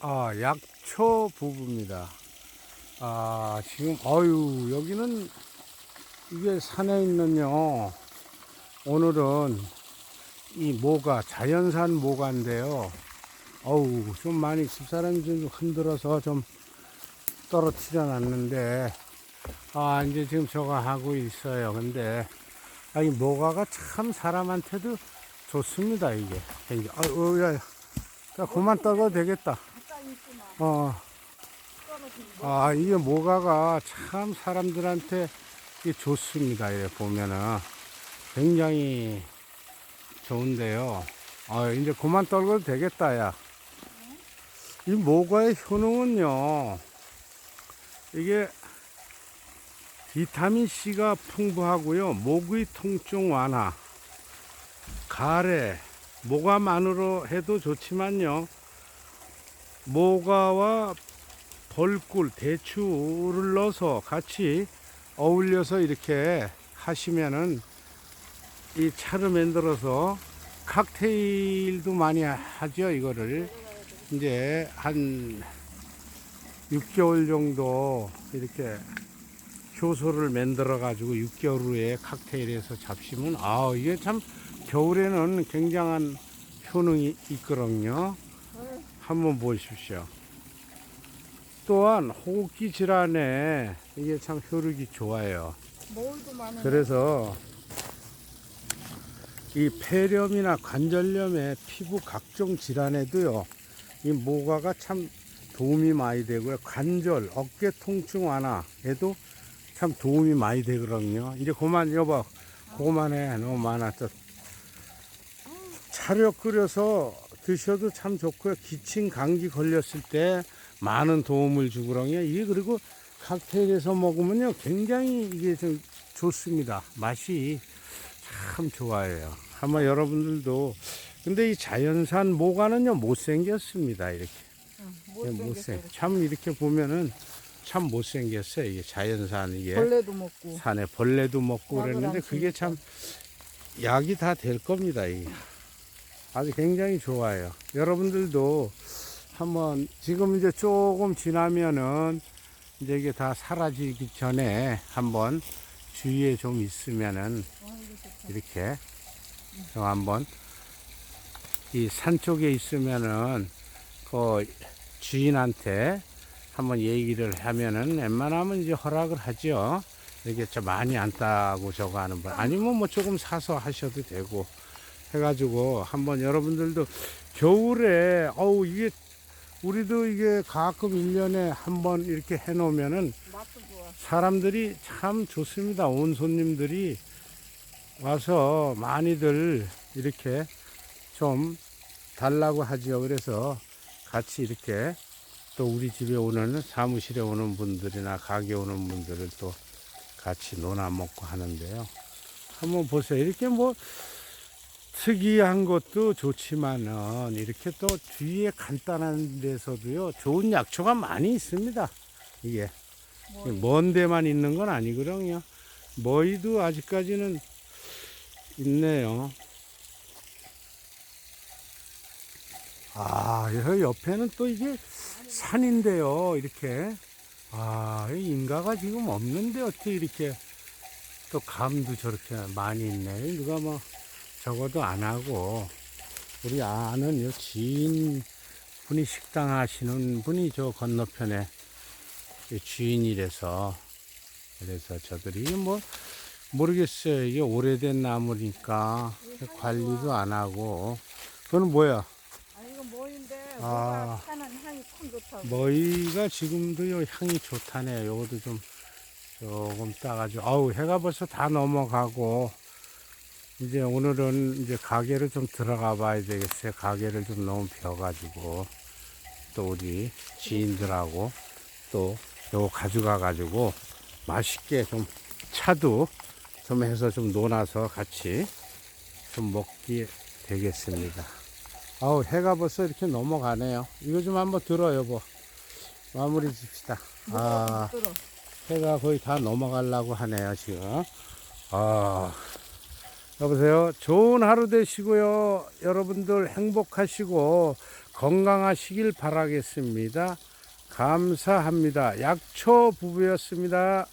아, 약초 부부입니다. 아, 지금, 어유 여기는 이게 산에 있는요. 오늘은 이 모가, 자연산 모가인데요. 어우, 좀 많이 집사람이 좀 흔들어서 좀 떨어뜨려 놨는데, 아, 이제 지금 저거 하고 있어요. 근데, 아, 이 모가가 참 사람한테도 좋습니다, 이게. 아, 어, 야, 야. 자, 그만 떨어도 되겠다. 어. 아, 이게 모가가 참 사람들한테 좋습니다. 이래 보면은. 굉장히 좋은데요. 아, 이제 그만 떨고도 되겠다, 야. 이 모가의 효능은요, 이게 비타민C가 풍부하고요, 목의 통증 완화, 가래, 모가만으로 해도 좋지만요, 모가와 벌꿀, 대추를 넣어서 같이 어울려서 이렇게 하시면은 이 차를 만들어서 칵테일도 많이 하죠, 이거를. 이제 한 6개월 정도 이렇게 효소를 만들어 가지고 6개월 후에 칵테일에서 잡시면 아, 이게 참 겨울에는 굉장한 효능이 있거든요. 한번 보십시오. 또한 호흡기 질환에 이게 참 효력이 좋아요. 그래서 이 폐렴이나 관절염에 피부 각종 질환에도요, 이 모가가 참 도움이 많이 되고요. 관절, 어깨 통증 완화에도 참 도움이 많이 되거든요. 이제 그만, 여보, 그만해. 너무 많았어. 차려 끓여서 드셔도 참 좋고요. 기침, 감기 걸렸을 때 많은 도움을 주거든요. 이게 그리고 칵테일에서 먹으면요. 굉장히 이게 좀 좋습니다. 맛이 참 좋아요. 아마 여러분들도 근데 이 자연산 모가는요 못생겼습니다 이렇게 예, 못생 참 이렇게 보면은 참 못생겼어요 이게 자연산 이게 벌레도 먹고 산에 벌레도 먹고 그랬는데 안 그게 참 약이 다 될 겁니다 이게 아주 굉장히 좋아요. 여러분들도 한번 지금 이제 조금 지나면은 이제 이게 다 사라지기 전에 한번 주위에 좀 있으면은 이렇게 좀 한번 이 산 쪽에 있으면은 그 주인한테 한번 얘기를 하면은 웬만하면 이제 허락을 하죠. 이게 좀 많이 안 따고 저거 하는 분. 아니면 뭐 조금 사서 하셔도 되고 해가지고 한번 여러분들도 겨울에 어우 이게 우리도 이게 가끔 1년에 한 번 이렇게 해 놓으면은 맛도 좋아. 사람들이 참 좋습니다. 온 손님들이 와서 많이들 이렇게 좀 달라고 하지요. 그래서 같이 이렇게 또 우리 집에 오는 사무실에 오는 분들이나 가게 오는 분들을 또 같이 논아 먹고 하는데요. 한번 보세요. 이렇게 뭐 특이한 것도 좋지만은 이렇게 또 주위에 간단한 데서도요 좋은 약초가 많이 있습니다. 이게 뭐먼 데만 있는 건 아니거든요. 머이도 아직까지는 있네요. 아, 여기 옆에는 또 이게 산인데요. 이렇게. 아, 이 인가가 지금 없는데 어떻게 이렇게 또 감도 저렇게 많이 있네. 누가 뭐 적어도 안 하고. 우리 아는 요 지인 분이 식당 하시는 분이 저 건너편에 이 주인이라서. 그래서 저들이 뭐 모르겠어요. 이게 오래된 나무니까 관리도 안 하고. 그거는 뭐야? 아 이거 뭐인데? 아. 뭐가 향이 참 좋다고. 머위가 지금도 요 향이 좋다네. 요것도 좀 조금 따가지고. 아우 해가 벌써 다 넘어가고 이제 오늘은 이제 가게를 좀 들어가 봐야 되겠어요 가게를 좀 너무 비어가지고 또 우리 지인들하고 또 요거 가져가 가지고 맛있게 좀 차도 좀 해서 좀 논아서 같이 좀 먹기 되겠습니다. 아우 해가 벌써 이렇게 넘어가네요. 이거 좀 한번 들어 여보. 마무리 짓시다. 아. 해가 거의 다 넘어가려고 하네요 지금. 아 여보세요. 좋은 하루 되시고요. 여러분들 행복하시고 건강하시길 바라겠습니다. 감사합니다. 약초 부부였습니다.